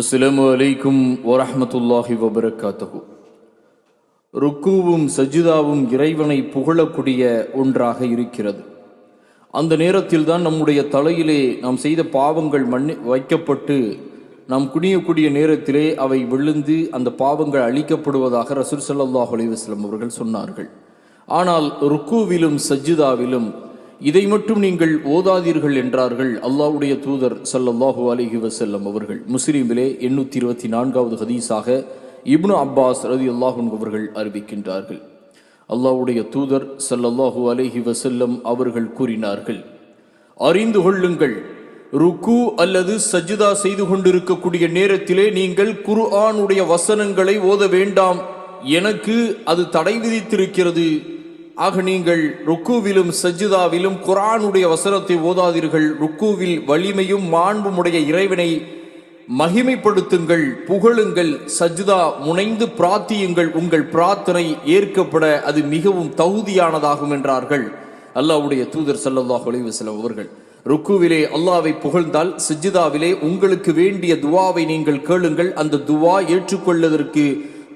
அஸ்லாம் வலைக்கும் வரமத்துல்லாஹி வபரகாத்தகு ருக்குவும் சஜிதாவும் இறைவனை புகழக்கூடிய ஒன்றாக இருக்கிறது. அந்த நேரத்தில் தான் நம்முடைய தலையிலே நாம் செய்த பாவங்கள் மண்ணி வைக்கப்பட்டு நாம் குனியக்கூடிய நேரத்திலே அவை விழுந்து அந்த பாவங்கள் அழிக்கப்படுவதாக ரசூல் சல்லாஹ் அலைஹி அவர்கள் சொன்னார்கள். ஆனால் ருக்குவிலும் சஜிதாவிலும் இதை மட்டும் நீங்கள் ஓதாதீர்கள் என்றார்கள் அல்லாவுடைய தூதர் சல்லல்லாஹு அலிஹி வசல்லம் அவர்கள். முஸ்லீமிலே எண்ணூற்றி இருபத்தி நான்காவது ஹதீஸாக இப்னு அப்பாஸ் ரதி அவர்கள் அறிவிக்கின்றார்கள். அல்லாவுடைய தூதர் சல்லல்லாஹு அலிஹி வசல்லம் அவர்கள் கூறினார்கள். அறிந்து கொள்ளுங்கள் ருக்கு அல்லது சஜிதா செய்து கொண்டிருக்கக்கூடிய நேரத்திலே நீங்கள் குர்ஆனுடைய வசனங்களை ஓத வேண்டாம். எனக்கு அது தடை விதித்திருக்கிறது. ஆக நீங்கள் ருக்குவிலும் சஜிதாவிலும் குரானுடைய வசனத்தை ஓதாதீர்கள். ருக்குவில் வலிமையும் மாண்புமுடைய இறைவனை மகிமைப்படுத்துங்கள் புகழுங்கள் சஜிதா முனைந்து பிரார்த்தியுங்கள் உங்கள் பிரார்த்தனை ஏற்கப்பட அது மிகவும் தகுதியானதாகும் என்றார்கள். அல்லாஹ்வுடைய தூதர் ஸல்லல்லாஹு ஒளிவசலம் அவர்கள் ருக்குவிலே அல்லாவை புகழ்ந்தால் சஜ்ஜிதாவிலே உங்களுக்கு வேண்டிய துவாவை நீங்கள் கேளுங்கள். அந்த துவா ஏற்றுக்கொள்வதற்கு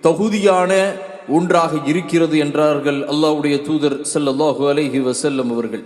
தகுதியான ஒன்றாக இருக்கிறது என்றார்கள் அல்லாஹ்வுடைய தூதர் செல்லல்லாஹு அலைஹி வசல்லம் அவர்கள்.